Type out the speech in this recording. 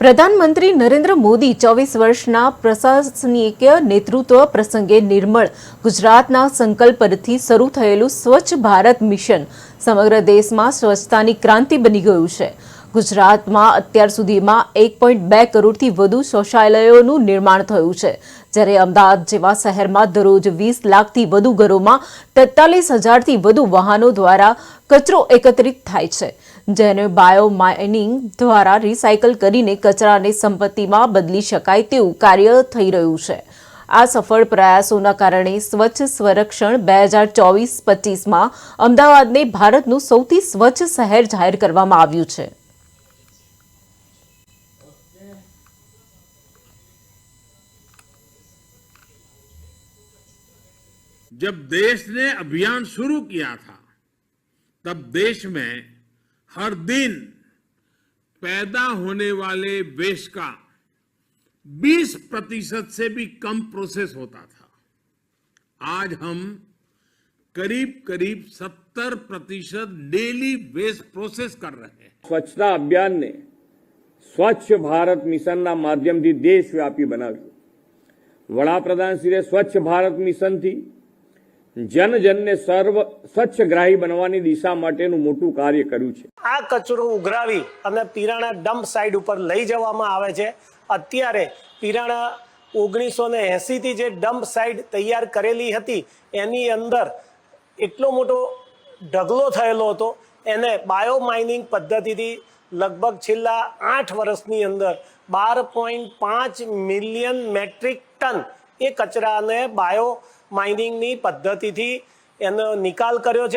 પ્રધાનમંત્રી નરેન્દ્ર મોદી ચોવીસ વર્ષના પ્રશાસનિક નેતૃત્વ પ્રસંગે નિર્મળ ગુજરાતના સંકલ્પથી શરૂ થયેલું સ્વચ્છ ભારત મિશન સમગ્ર દેશમાં સ્વચ્છતાની ક્રાંતિ બની ગયું છે. ગુજરાતમાં અત્યાર સુધીમાં એક પોઈન્ટ બે કરોડથી વધુ શૌચાલયોનું નિર્માણ થયું છે. જ્યારે અમદાવાદ જેવા શહેરમાં દરરોજ વીસ લાખથી વધુ ઘરોમાં તેતાલીસ હજારથી વધુ વાહનો દ્વારા કચરો એકત્રિત થાય છે. જેને બાયો માઇનિંગ દ્વારા રિસાયકલ કરીને કચરાને સંપત્તિમાં બદલી શકાય તેવું કાર્ય થઈ રહ્યું છે આ સફળ પ્રયાસોના કારણે સ્વચ્છ સંરક્ષણ બે હજાર ચોવીસ પચીસમાં અમદાવાદને ભારતનું સૌથી સ્વચ્છ શહેર જાહેર કરવામાં આવ્યું છે जब देश ने अभियान शुरू किया था तब देश में हर दिन पैदा होने वाले वेस्ट का 20 प्रतिशत से भी कम प्रोसेस होता था आज हम करीब करीब 70 प्रतिशत डेली वेस्ट प्रोसेस कर रहे हैं સ્વચ્છતા અભિયાનને સ્વચ્છ ભારત મિશનના માધ્યમથી દેશવ્યાપી બનાવ્યું વડાપ્રધાનશ્રીએ સ્વચ્છ ભારત મિશનથી જન જનને સર્વ સ્વચ્છગ્રાહી બનવાની દિશા માટેનું મોટું કાર્ય કર્યું છે. આ કચરો ઉઘરાવી અને પીરાણા ડમ્પ સાઇડ ઉપર લઈ જવામાં આવે છે. અત્યારે પીરાણા ઓગણીસો ને એંસીથી જે ડમ્પ સાઇડ તૈયાર કરેલી હતી, એની અંદર એટલો મોટો ઢગલો થયેલો હતો. એને બાયો માઇનિંગ પદ્ધતિથી લગભગ છેલ્લા આઠ વર્ષની અંદર બાર પોઈન્ટ પાંચ મિલિયન મેટ્રિક ટન એ કચરાને બાયો માઇનિંગની પદ્ધતિથી એનો નિકાલ કર્યો છે.